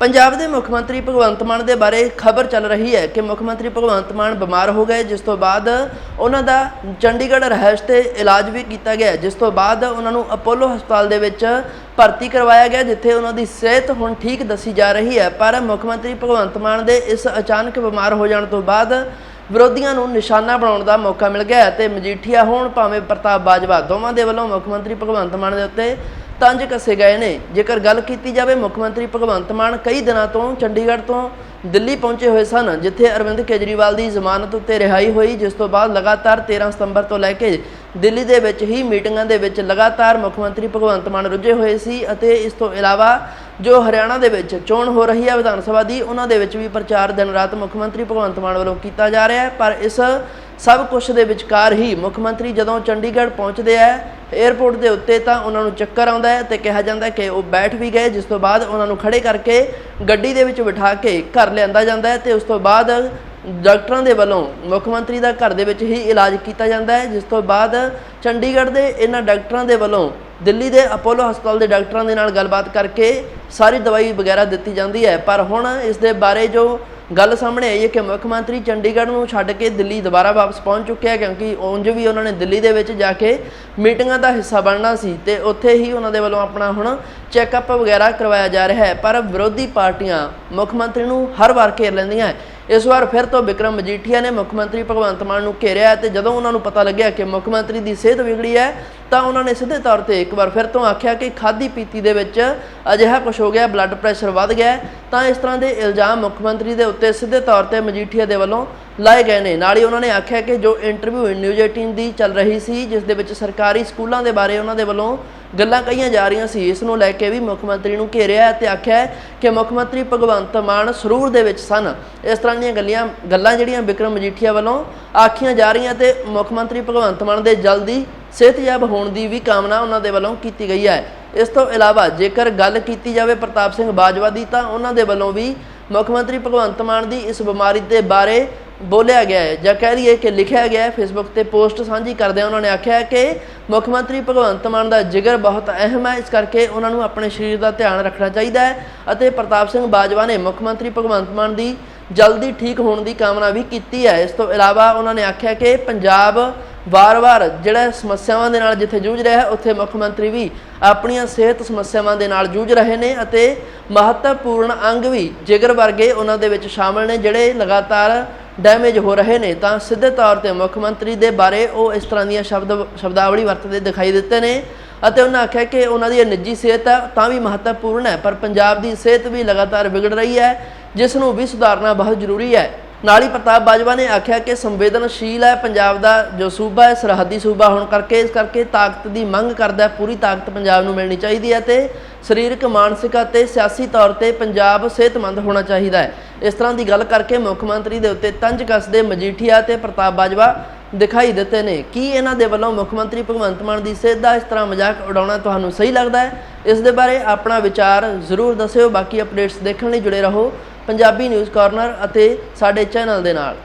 ਪੰਜਾਬ ਦੇ ਮੁੱਖ ਮੰਤਰੀ ਭਗਵੰਤ ਮਾਨ ਦੇ ਬਾਰੇ ਖਬਰ ਚੱਲ ਰਹੀ ਹੈ ਕਿ ਮੁੱਖ ਮੰਤਰੀ ਭਗਵੰਤ ਮਾਨ ਬਿਮਾਰ ਹੋ ਗਏ, ਜਿਸ ਤੋਂ ਬਾਅਦ ਉਹਨਾਂ ਦਾ ਚੰਡੀਗੜ੍ਹ ਰਹਿਸ਼ ਤੇ ਇਲਾਜ ਵੀ ਕੀਤਾ ਗਿਆ ਜਿਸ ਤੋਂ ਬਾਅਦ ਉਹਨਾਂ ਨੂੰ ਅਪੋਲੋ ਹਸਪਤਾਲ ਦੇ ਵਿੱਚ ਭਰਤੀ ਕਰਵਾਇਆ ਗਿਆ, ਜਿੱਥੇ ਉਹਨਾਂ ਦੀ ਸਿਹਤ ਹੁਣ ਠੀਕ ਦੱਸੀ ਜਾ ਰਹੀ ਹੈ। ਪਰ ਮੁੱਖ ਮੰਤਰੀ ਭਗਵੰਤ ਮਾਨ ਦੇ ਇਸ ਅਚਾਨਕ ਬਿਮਾਰ ਹੋ ਜਾਣ ਤੋਂ ਬਾਅਦ ਵਿਰੋਧੀਆਂ ਨੂੰ ਨਿਸ਼ਾਨਾ ਬਣਾਉਣ ਦਾ ਮੌਕਾ ਮਿਲ ਗਿਆ ਹੈ ਤੇ ਮਜੀਠੀਆ ਹੋਣ ਭਾਵੇਂ ਪ੍ਰਤਾਪ ਬਾਜਵਾ ਦੋਵਾਂ ਦੇ ਵੱਲੋਂ ਮੁੱਖ ਮੰਤਰੀ ਭਗਵੰਤ ਮਾਨ ਦੇ ਉੱਤੇ ਤੰਜ ਕੱਸੇ ਗਏ ਨੇ। ਜੇਕਰ ਗੱਲ ਕੀਤੀ ਜਾਵੇ, ਮੁੱਖ ਮੰਤਰੀ ਭਗਵੰਤ ਮਾਨ ਕਈ ਦਿਨਾਂ ਤੋਂ ਚੰਡੀਗੜ੍ਹ ਤੋਂ ਦਿੱਲੀ ਪਹੁੰਚੇ ਹੋਏ ਸਨ, ਜਿੱਥੇ ਅਰਵਿੰਦ ਕੇਜਰੀਵਾਲ ਦੀ ਜ਼ਮਾਨਤ ਉੱਤੇ ਰਿਹਾਈ ਹੋਈ, ਜਿਸ ਤੋਂ ਬਾਅਦ ਲਗਾਤਾਰ 13 ਸਤੰਬਰ ਤੋਂ ਲੈ ਕੇ ਦਿੱਲੀ ਦੇ ਵਿੱਚ ਹੀ ਮੀਟਿੰਗਾਂ ਦੇ ਵਿੱਚ ਲਗਾਤਾਰ ਮੁੱਖ ਮੰਤਰੀ ਭਗਵੰਤ ਮਾਨ ਰੁੱਝੇ ਹੋਏ ਸੀ ਅਤੇ ਇਸ ਤੋਂ ਇਲਾਵਾ ਜੋ ਹਰਿਆਣਾ ਦੇ ਵਿੱਚ ਚੋਣ ਹੋ ਰਹੀ ਹੈ ਵਿਧਾਨ ਸਭਾ ਦੀ, ਉਹਨਾਂ ਦੇ ਵਿੱਚ ਵੀ ਪ੍ਰਚਾਰ ਦਿਨ ਰਾਤ ਮੁੱਖ ਮੰਤਰੀ ਭਗਵੰਤ ਮਾਨ ਵੱਲੋਂ ਕੀਤਾ ਜਾ ਰਿਹਾ ਹੈ। ਪਰ ਇਸ ਸਭ ਕੁਝ ਦੇ ਵਿਚਕਾਰ ਹੀ ਮੁੱਖ ਮੰਤਰੀ ਜਦੋਂ ਚੰਡੀਗੜ੍ਹ ਪਹੁੰਚਦੇ ਆ 에ਅਰਪੋਰਟ ਦੇ ਉੱਤੇ ਤਾਂ ਉਹਨਾਂ ਨੂੰ ਚੱਕਰ ਆਉਂਦਾ ਹੈ ਤੇ ਕਿਹਾ ਜਾਂਦਾ ਕਿ ਉਹ ਬੈਠ ਵੀ ਗਏ, ਜਿਸ ਤੋਂ ਬਾਅਦ ਉਹਨਾਂ ਨੂੰ ਖੜੇ ਕਰਕੇ ਗੱਡੀ ਦੇ ਵਿੱਚ ਬਿਠਾ ਕੇ ਘਰ ਲਿਆਂਦਾ ਜਾਂਦਾ ਹੈ ਤੇ ਉਸ ਤੋਂ ਬਾਅਦ ਡਾਕਟਰਾਂ ਦੇ ਵੱਲੋਂ ਮੁੱਖ ਮੰਤਰੀ ਦਾ ਘਰ ਦੇ ਵਿੱਚ ਹੀ ਇਲਾਜ ਕੀਤਾ ਜਾਂਦਾ ਹੈ, ਜਿਸ ਤੋਂ ਬਾਅਦ ਚੰਡੀਗੜ੍ਹ ਦੇ ਇਹਨਾਂ ਡਾਕਟਰਾਂ ਦੇ ਵੱਲੋਂ ਦਿੱਲੀ ਦੇ ਅਪੋਲੋ ਹਸਪਤਾਲ ਦੇ ਡਾਕਟਰਾਂ ਦੇ ਨਾਲ ਗੱਲਬਾਤ ਕਰਕੇ ਸਾਰੀ ਦਵਾਈ ਵਗੈਰਾ ਦਿੱਤੀ ਜਾਂਦੀ ਹੈ। ਪਰ ਹੁਣ ਇਸ ਦੇ ਬਾਰੇ ਜੋ ਗੱਲ ਸਾਹਮਣੇ ਆਈ ਹੈ ਕਿ ਮੁੱਖ ਮੰਤਰੀ ਚੰਡੀਗੜ੍ਹ ਨੂੰ ਛੱਡ ਕੇ ਦਿੱਲੀ ਦੁਬਾਰਾ ਵਾਪਸ ਪਹੁੰਚ ਚੁੱਕਿਆ ਕਿਉਂਕਿ ਉਂਝ ਵੀ ਉਹਨਾਂ ਨੇ ਦਿੱਲੀ ਦੇ ਵਿੱਚ ਜਾ ਕੇ ਮੀਟਿੰਗਾਂ ਦਾ ਹਿੱਸਾ ਬਣਨਾ ਸੀ ਤੇ ਉੱਥੇ ਹੀ ਉਹਨਾਂ ਦੇ ਵੱਲੋਂ ਆਪਣਾ ਹੁਣ ਚੈੱਕਅਪ ਵਗੈਰਾ ਕਰਵਾਇਆ ਜਾ ਰਿਹਾ ਹੈ। ਪਰ ਵਿਰੋਧੀ ਪਾਰਟੀਆਂ ਮੁੱਖ ਮੰਤਰੀ ਨੂੰ ਹਰ ਵਾਰ ਘੇਰ ਲੈਂਦੀਆਂ ਇਸ ਵਾਰ ਫਿਰ ਤੋਂ ਵਿਕਰਮ ਮਜੀਠੀਆ ਨੇ ਮੁੱਖ ਮੰਤਰੀ ਭਗਵੰਤ ਮਾਨ ਨੂੰ ਘੇਰਿਆ ਤੇ ਜਦੋਂ ਉਹਨਾਂ ਨੂੰ ਪਤਾ ਲੱਗਿਆ ਕਿ ਮੁੱਖ ਮੰਤਰੀ ਦੀ ਸਿਹਤ ਵਿਗੜੀ ਹੈ, ਤਾਂ ਉਹਨਾਂ ਨੇ ਸਿੱਧੇ ਤੌਰ ਤੇ ਇੱਕ ਵਾਰ ਫਿਰ ਤੋਂ ਆਖਿਆ ਕਿ ਖਾਦੀ ਪੀਤੀ ਦੇ ਵਿੱਚ ਅਜਿਹਾ ਕੁਝ ਹੋ ਗਿਆ ਬਲੱਡ ਪ੍ਰੈਸ਼ਰ ਵੱਧ ਗਿਆ ਤਾਂ ਇਸ ਤਰ੍ਹਾਂ ਦੇ ਇਲਜ਼ਾਮ ਮੁੱਖ ਮੰਤਰੀ ਦੇ ਉੱਤੇ ਸਿੱਧੇ ਤੌਰ ਤੇ ਮਜੀਠੀਆ ਦੇ ਵੱਲੋਂ ਲਾਏ ਗਏ ਨੇ। ਨਾਲ ਹੀ ਉਹਨਾਂ ਨੇ ਆਖਿਆ ਕਿ ਜੋ ਇੰਟਰਵਿਊ ਨਿਊਜ਼ 18 ਦੀ ਚੱਲ ਰਹੀ ਸੀ, ਜਿਸ ਦੇ ਵਿੱਚ ਸਰਕਾਰੀ ਸਕੂਲਾਂ ਦੇ ਬਾਰੇ ਉਹਨਾਂ ਦੇ ਵੱਲੋਂ ਗੱਲਾਂ ਕਹੀਆਂ ਜਾ ਰਹੀਆਂ ਸੀ, ਇਸ ਨੂੰ ਲੈ ਕੇ ਵੀ ਮੁੱਖ ਮੰਤਰੀ ਨੂੰ ਘੇਰਿਆ ਹੈ ਤੇ ਆਖਿਆ ਕਿ ਮੁੱਖ ਮੰਤਰੀ ਭਗਵੰਤ ਮਾਨ ਸਰੂਰ ਦੇ ਵਿੱਚ ਸਨ। ਇਸ ਤਰ੍ਹਾਂ ਦੀਆਂ ਗੱਲਾਂ ਗੱਲਾਂ ਜਿਹੜੀਆਂ ਵਿਕਰਮ ਮਜੀਠੀਆ ਵੱਲੋਂ ਆਖੀਆਂ ਜਾ ਰਹੀਆਂ ਤੇ ਮੁੱਖ ਮੰਤਰੀ ਭਗਵੰਤ ਮਾਨ ਦੇ ਜਲਦੀ ਸਿਹਤਯਾਬ ਹੋਣ ਦੀ ਵੀ ਕਾਮਨਾ ਉਹਨਾਂ ਦੇ ਵੱਲੋਂ ਕੀਤੀ ਗਈ ਹੈ। ਇਸ ਤੋਂ ਇਲਾਵਾ ਜੇਕਰ ਗੱਲ ਕੀਤੀ ਜਾਵੇ ਪ੍ਰਤਾਪ ਸਿੰਘ ਬਾਜਵਾ ਦੀ, ਤਾਂ ਉਹਨਾਂ ਦੇ ਵੱਲੋਂ ਵੀ ਮੁੱਖ ਮੰਤਰੀ ਭਗਵੰਤ ਮਾਨ ਦੀ ਇਸ ਬਿਮਾਰੀ ਦੇ ਬਾਰੇ ਬੋਲਿਆ ਗਿਆ ਹੈ। ਜਾਂ ਕਹਿ ਲਈਏ ਕਿ ਲਿਖਿਆ ਗਿਆ ਹੈ। ਫੇਸਬੁੱਕ ਤੇ ਪੋਸਟ ਸਾਂਝੀ ਕਰਦਿਆਂ ਉਹਨਾਂ ਨੇ ਆਖਿਆ ਕਿ ਮੁੱਖ ਮੰਤਰੀ ਭਗਵੰਤ ਮਾਨ ਦਾ ਜਿਗਰ ਬਹੁਤ ਅਹਿਮ ਹੈ। ਇਸ ਕਰਕੇ ਉਹਨਾਂ ਨੂੰ ਆਪਣੇ ਸਰੀਰ ਦਾ ਧਿਆਨ ਰੱਖਣਾ ਚਾਹੀਦਾ ਹੈ ਅਤੇ ਪ੍ਰਤਾਪ ਸਿੰਘ ਬਾਜਵਾ ਨੇ ਮੁੱਖ ਮੰਤਰੀ ਭਗਵੰਤ ਮਾਨ ਦੀ ਜਲਦੀ ਠੀਕ ਹੋਣ ਦੀ ਕਾਮਨਾ ਵੀ ਕੀਤੀ ਹੈ। ਇਸ ਤੋਂ ਇਲਾਵਾ ਉਹਨਾਂ ਨੇ ਆਖਿਆ ਕਿ ਪੰਜਾਬ ਵਾਰ-ਵਾਰ ਜਿਹੜਾ ਸਮੱਸਿਆਵਾਂ ਦੇ ਨਾਲ ਜਿੱਥੇ ਜੂਝ ਰਿਹਾ ਹੈ, ਉੱਥੇ ਮੁੱਖ ਮੰਤਰੀ ਵੀ ਆਪਣੀਆਂ ਸਿਹਤ ਸਮੱਸਿਆਵਾਂ ਦੇ ਨਾਲ ਜੂਝ ਰਹੇ ਨੇ ਅਤੇ ਮਹੱਤਵਪੂਰਨ ਅੰਗ ਵੀ ਜਿਗਰ ਵਰਗੇ ਉਹਨਾਂ ਦੇ ਵਿੱਚ ਸ਼ਾਮਲ ਨੇ, ਜਿਹੜੇ ਲਗਾਤਾਰ ਡੈਮੇਜ ਹੋ ਰਹੇ ਨੇ। ਤਾਂ ਸਿੱਧੇ ਤੌਰ ਤੇ ਮੁੱਖ ਮੰਤਰੀ ਦੇ ਬਾਰੇ ਉਹ ਇਸ ਤਰ੍ਹਾਂ ਦੀਆਂ ਸ਼ਬਦ, ਸ਼ਬਦਾਵਲੀ ਵਰਤਦੇ ਦਿਖਾਈ ਦਿੱਤੇ ਨੇ ਅਤੇ ਉਹਨਾਂ ਆਖਿਆ ਕਿ ਉਹਨਾਂ ਦੀ ਨਿੱਜੀ ਸਿਹਤ ਹੈ ਤਾਂ ਵੀ ਮਹੱਤਵਪੂਰਨ ਹੈ, ਪਰ ਪੰਜਾਬ ਦੀ ਸਿਹਤ ਵੀ ਲਗਾਤਾਰ ਵਿਗੜ ਰਹੀ ਹੈ, ਜਿਸ ਨੂੰ ਵੀ ਸੁਧਾਰਨਾ ਬਹੁਤ ਜ਼ਰੂਰੀ ਹੈ। ਨਾਲ ਹੀ ਪ੍ਰਤਾਪ ਬਾਜਵਾ ਨੇ ਆਖਿਆ ਕਿ ਸੰਵੇਦਨਸ਼ੀਲ ਹੈ, ਪੰਜਾਬ ਦਾ ਜੋ ਸੂਬਾ ਹੈ, ਸਰਹੱਦੀ ਸੂਬਾ ਹੋਣ ਕਰਕੇ, ਇਸ ਕਰਕੇ ਤਾਕਤ ਦੀ ਮੰਗ ਕਰਦਾ ਹੈ, ਪੂਰੀ ਤਾਕਤ ਪੰਜਾਬ ਨੂੰ ਮਿਲਣੀ ਚਾਹੀਦੀ ਹੈ ਤੇ ਸਰੀਰਕ, ਮਾਨਸਿਕ ਅਤੇ ਸਿਆਸੀ ਤੌਰ ਤੇ ਪੰਜਾਬ ਸਿਹਤਮੰਦ ਹੋਣਾ ਚਾਹੀਦਾ ਹੈ। ਇਸ ਤਰ੍ਹਾਂ ਦੀ ਗੱਲ ਕਰਕੇ ਮੁੱਖ ਮੰਤਰੀ ਦੇ ਉੱਤੇ ਤੰਜ ਕੱਸਦੇ ਮਜੀਠੀਆ ਤੇ ਪ੍ਰਤਾਪ ਬਾਜਵਾ ਦਿਖਾਈ ਦਿੱਤੇ ਨੇ। ਕੀ ਇਹਨਾਂ ਦੇ ਵੱਲੋਂ ਮੁੱਖ ਮੰਤਰੀ ਭਗਵੰਤ ਮਾਨ ਦੀ ਸਿਹਤ ਦਾ ਇਸ ਤਰ੍ਹਾਂ ਮਜ਼ਾਕ ਉਡਾਉਣਾ ਤੁਹਾਨੂੰ ਸਹੀ ਲੱਗਦਾ ਹੈ? ਇਸ ਦੇ ਬਾਰੇ ਆਪਣਾ ਵਿਚਾਰ ਜ਼ਰੂਰ ਦੱਸਿਓ। ਬਾਕੀ ਅਪਡੇਟਸ ਦੇਖਣ ਲਈ ਜੁੜੇ ਰਹੋ। ਪੰਜਾਬੀ ਨਿਊਜ਼ ਕਾਰਨਰ ਅਤੇ ਸਾਡੇ ਚੈਨਲ ਦੇ ਨਾਲ।